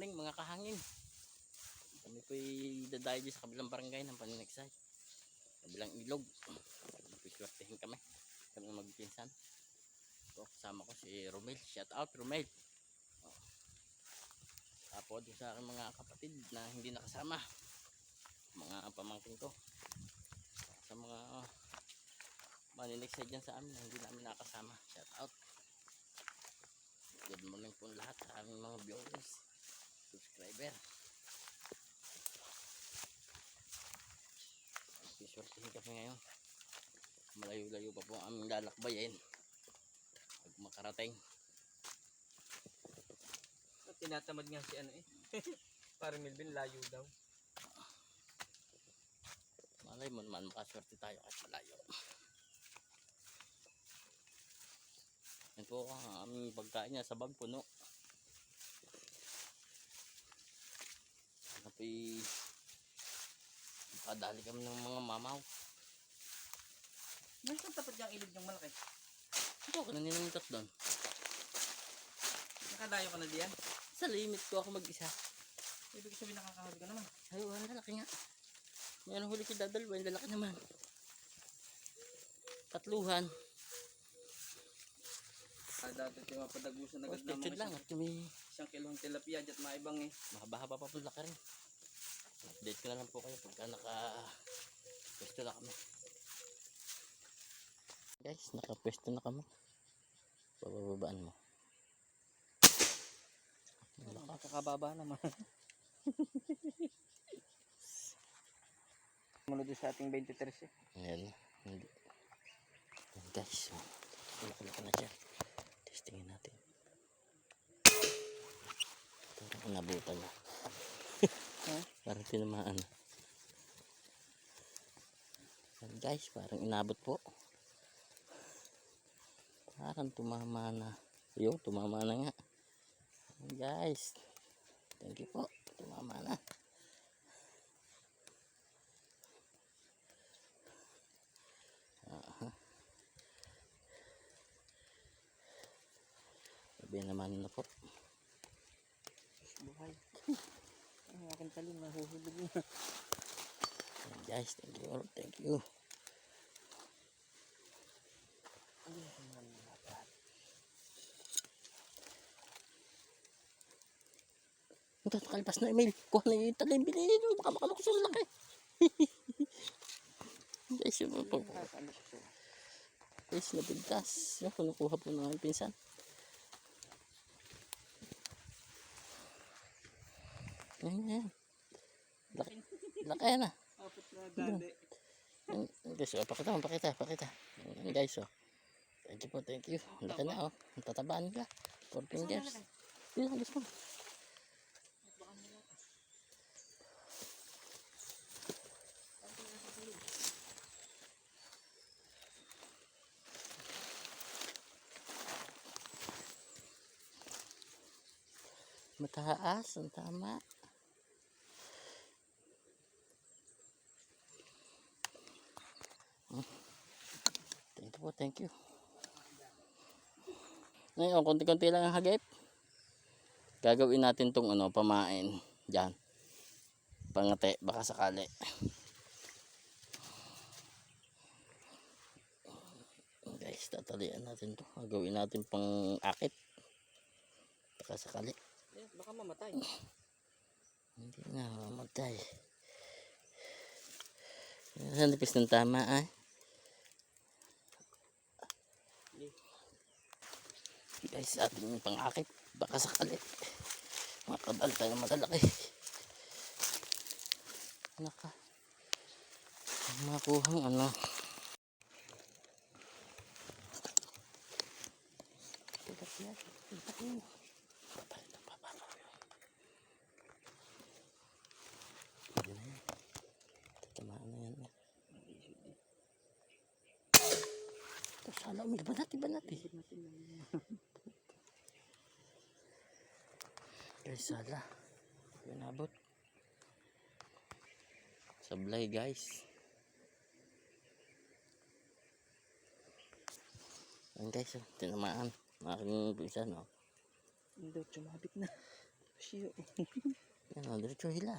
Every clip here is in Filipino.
morning mga kahangin. Kami po'y dadayo sa kabilang barangay ng Paninagsay. Kabilang ilog. Pagpipwertehin kami. Kami magpinsan. Ito, kasama ko si Romel. Shout out Romel. Oh. Tapos din sa aking mga kapatid na hindi nakasama. Mga pamangkin ko. Sa mga uh, maninigsay dyan sa amin na hindi namin nakasama. Shout out. Good morning po lahat sa aming mga viewers, subscriber. Pisortihin kami ngayon. Malayo-layo pa po ang aming lalakbayin. Pag makarating. Tinatamad nga si ano eh. Para Melvin layo daw. Malay mo naman makaswerte tayo kahit malayo. Yan po ang aming pagkain niya sa bag puno. Napi Kadali kami ng mga mamaw. Nasaan tapat yung ilog ng malaki? Ito, kanina yung tat doon. Nakadayo ka na diyan? Sa limit ko ako mag-isa. Ibig sabihin nakakahuli ka naman. Ay, ang lalaki nga. May anong huli ko dadalwa, yung lalaki naman. Tatluhan. Ah, dati ito mapadagusan agad Posted mga lang at may isang kilong tilapia at maibang eh. mahaba pa po laki rin. Update ko na lang po kayo pagka naka pwesto na kami. Guys, nakapwesto na kami. Babababaan mo. Nakakababa naman. Mula doon sa ating 23 eh. Ayan. Guys. Laki-laki na siya. Testingin natin. Parang inabutan na. Parang tinamaan na. Ayan guys, parang inabot po. Parang tumama na. Yo, tumama na nga. Ayan guys. Thank you po. Tumama na. Sabi naman na po. Buhay. Ang aking talong nahuhulog na. Guys, thank you. all. Thank you. Ito, nakalpas na email. Kuha na yung talim. Binili nyo. Baka makalok sa laki. guys, yun po. Siya. Guys, nabigtas. Kinukuha po ng aming pinsan. Yan, yan. Laki, laki na. Apat na dali. Guys, oh, pakita mo, pakita, pakita. Yan, guys, oh. Thank you po, thank you. Laki na, oh. Tatabaan ka. Four fingers. Yan, guys mo. Mataas, ang tama. Po, thank you. Ngayon, konti-konti lang ang hagip. Gagawin natin tong ano, pamain. Diyan. Pangate, baka sakali. Guys, tatalian natin to. Gagawin natin pang akit. Baka sakali. Eh, baka mamatay. Hindi na mamatay. Nipis ng tama ah. Guys, ating pangakit. Baka sakali. Makabal tayo malalaki. Naka. Makuhang ano. Papal na papal. Hindi na sana umil. Iba natin, iba natin. Guys, sala. Yun abot. Sablay, guys. Yan guys, oh, tinamaan. Aking pinsan, oh. Hindi, sumabit na. Siyo. Yan o, diretso hila.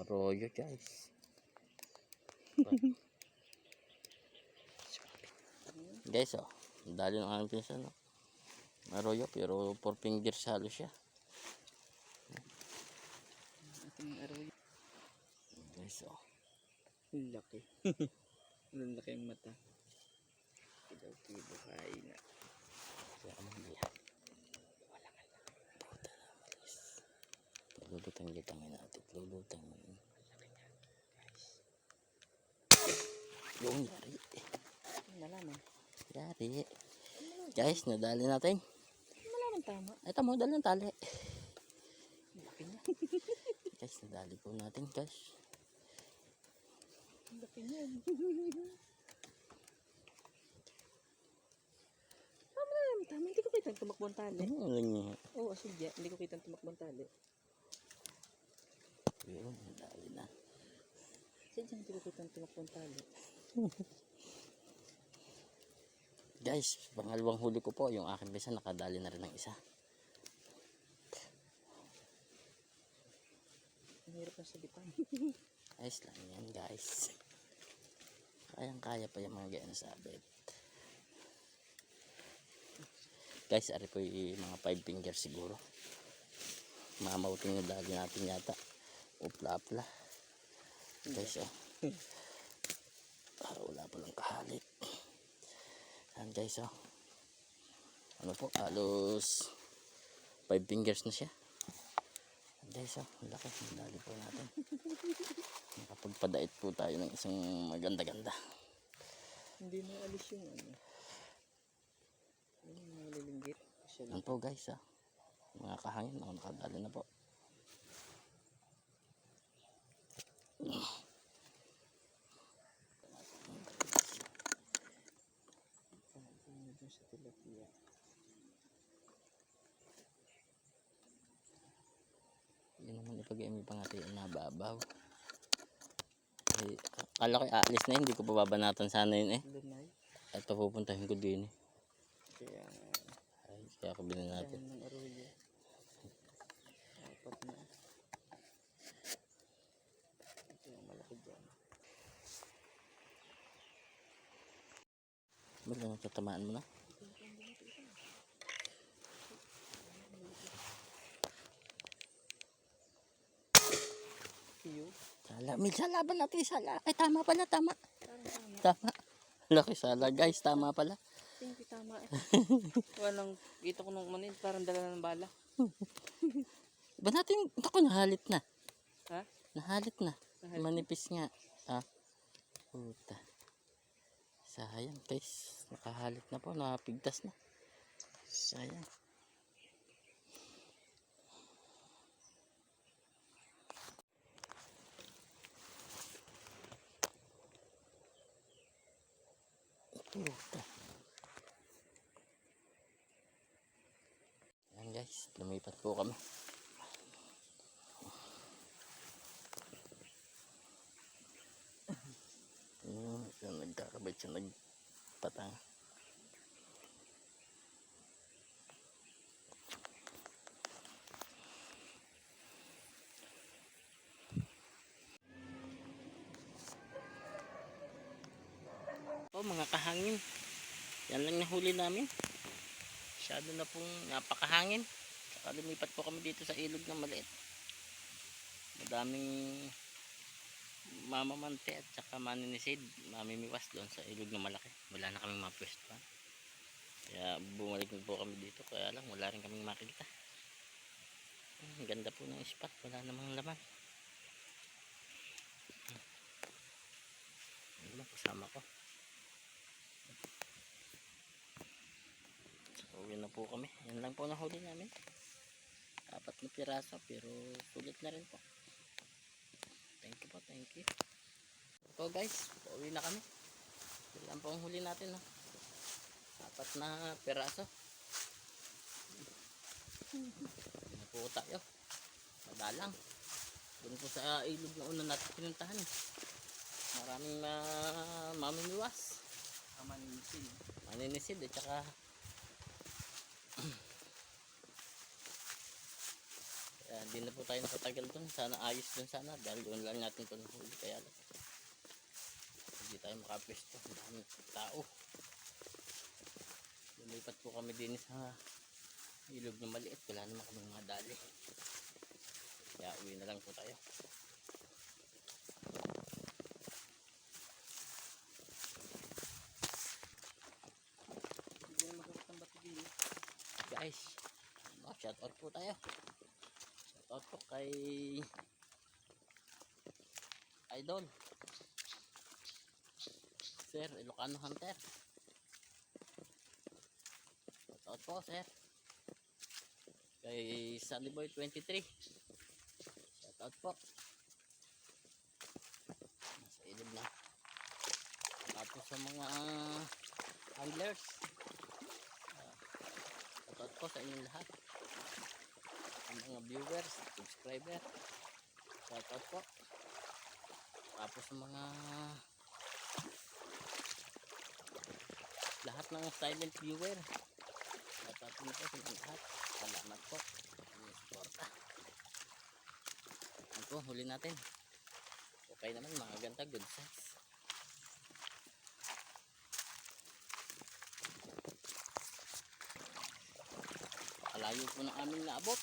Arroyo guys. guys oh, dali ng aming pinsan no. Arroyo pero four fingers halos siya. Ating araw. Guys oh. Ang laki. Ang laki ang mata. Kidaw-kibo kain na. Kaya mamaya. Wala ka na. Puta na malis. Lulutang-lutangin natin. Lulutangin. Yung yari. Malaman. Yari. Guys, nadali natin. Tama. Ito mo, dali ng tali. Ang laki niya. Guys, nadali po natin guys. Ang laki niya. Ah, malaman tama. Hindi ko kita tumakbong tali. Ano lang niya? Oo, oh, asidya. Hindi ko kita tumakbong tali. Yun, nadali na. Sadya hindi ko kita tumakbong tali. Guys, pangalawang huli ko po, yung aking bisa nakadali na rin ng isa. Hirap na sabitan. Ayos lang yan guys. Kayang kaya pa yung mga ganyan sabit. Guys, ari po yung mga 5 fingers siguro. Mamauting na dali natin yata. Upla-upla. Guys, oh. Ah, wala pa lang kahalik. Yan guys, oh. Ano po, halos 5 fingers na siya. Guys, oh. Laki. Dali po natin. Nakapagpadait po tayo ng isang maganda-ganda. Hindi na alis yung ano. Yung mga lilinggit. Siya Yan po guys ah. Mga kahangin ako nakadali na po. Ano tilapia. Yun naman ipag-imi pa nga tayo nababaw. Ay, akala ko aalis na hindi ko pababanatan sana yun eh. Ito pupuntahin ko din eh. Kaya Ay, kaya. Yan ng arroyo. Apat na. Ito yung malaki dyan. Ba't lang tatamaan mo na? Sala. May salaban natin sala. Ay tama pala, tama. Tama. Laki sala guys, tama pala. Hindi tama eh. Walang, kita ko nung manin, parang dala ng bala. Ba natin, ako nahalit na. Ha? Nahalit na. Nahalit Manipis nga. Ah. Puta. Sayang guys. Nakahalit na po. Nakapigtas na. Sayang. Puta. Yan guys. Lumipat po kami. Yun, nagkakabait siya nagpatang. Mga kahangin. Yan lang nahuli namin. Masyado na pong napakahangin. Saka lumipat po kami dito sa ilog na maliit. Madaming mamamante at saka maninisid mamimiwas doon sa ilog na malaki wala na kaming mapwestuhan kaya bumalik na po kami dito kaya lang wala rin kaming makita ang ganda po ng spot wala namang laman kasama ko so uwi na po kami yan lang po nahuli namin apat na piraso pero sulit na rin po Thank you po, thank you. So guys, pauwi na kami. Yan lang po ang huli natin. No? Apat na peraso. Uwi na po tayo. Madalang. Doon po sa ilog na una natin pinuntahan. Maraming uh, mamimiwas. Tama ni Misil. Maninisid at kaya hindi na po tayo nakatagal dun. Sana ayos dun sana. Dahil doon lang natin ito nahuli. Kaya lang. Hindi tayo makapwesto. Ang dami tao. Lumipat po kami din sa ilog na maliit. Wala naman kaming madali. Kaya uwi na lang po tayo. Out po tayo. Shout out po kay idol. Sir Ilocano Hunter. Shout out po sir. Kay Sunny Boy 23 shout out po. Nasa ilog na. Tapos sa mga anglers Shoutout po sa inyong lahat. Mga viewers, subscriber. Shoutout po. Tapos mga lahat ng silent viewer. Shoutout po sa lahat. Salamat po. suporta. Ano po, huli natin. Okay naman, mga ganda, good size. Kalayo po ng aming naabot.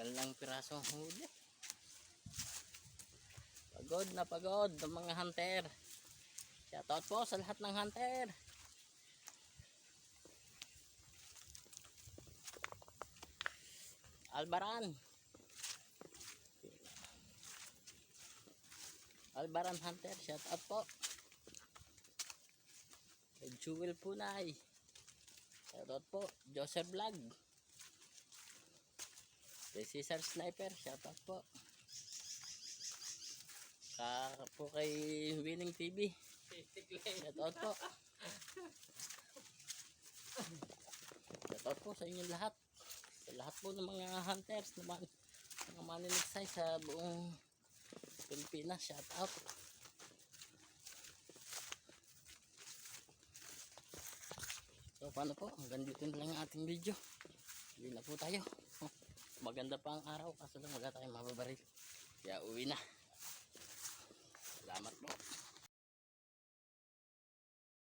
Ilan lang piraso ang huli. Pagod na pagod ng mga hunter. Shoutout po sa lahat ng hunter. Albaran. Albaran Hunter, shoutout po. Kay Jewel Punay. Shoutout po, Joseph Vlog. Kay Cesar Sniper, shoutout po. Ka po kay Winning TV. Shoutout po. Shoutout po sa inyong lahat. Sa lahat po ng mga hunters naman. Mga maninigsay sa buong Pilipinas. Shoutout. So paano po? Hanggang dito na lang ang ating video. Uwi na po tayo. Maganda pa ang araw kaso lang wala tayong mababaril. Kaya uwi na. Salamat po.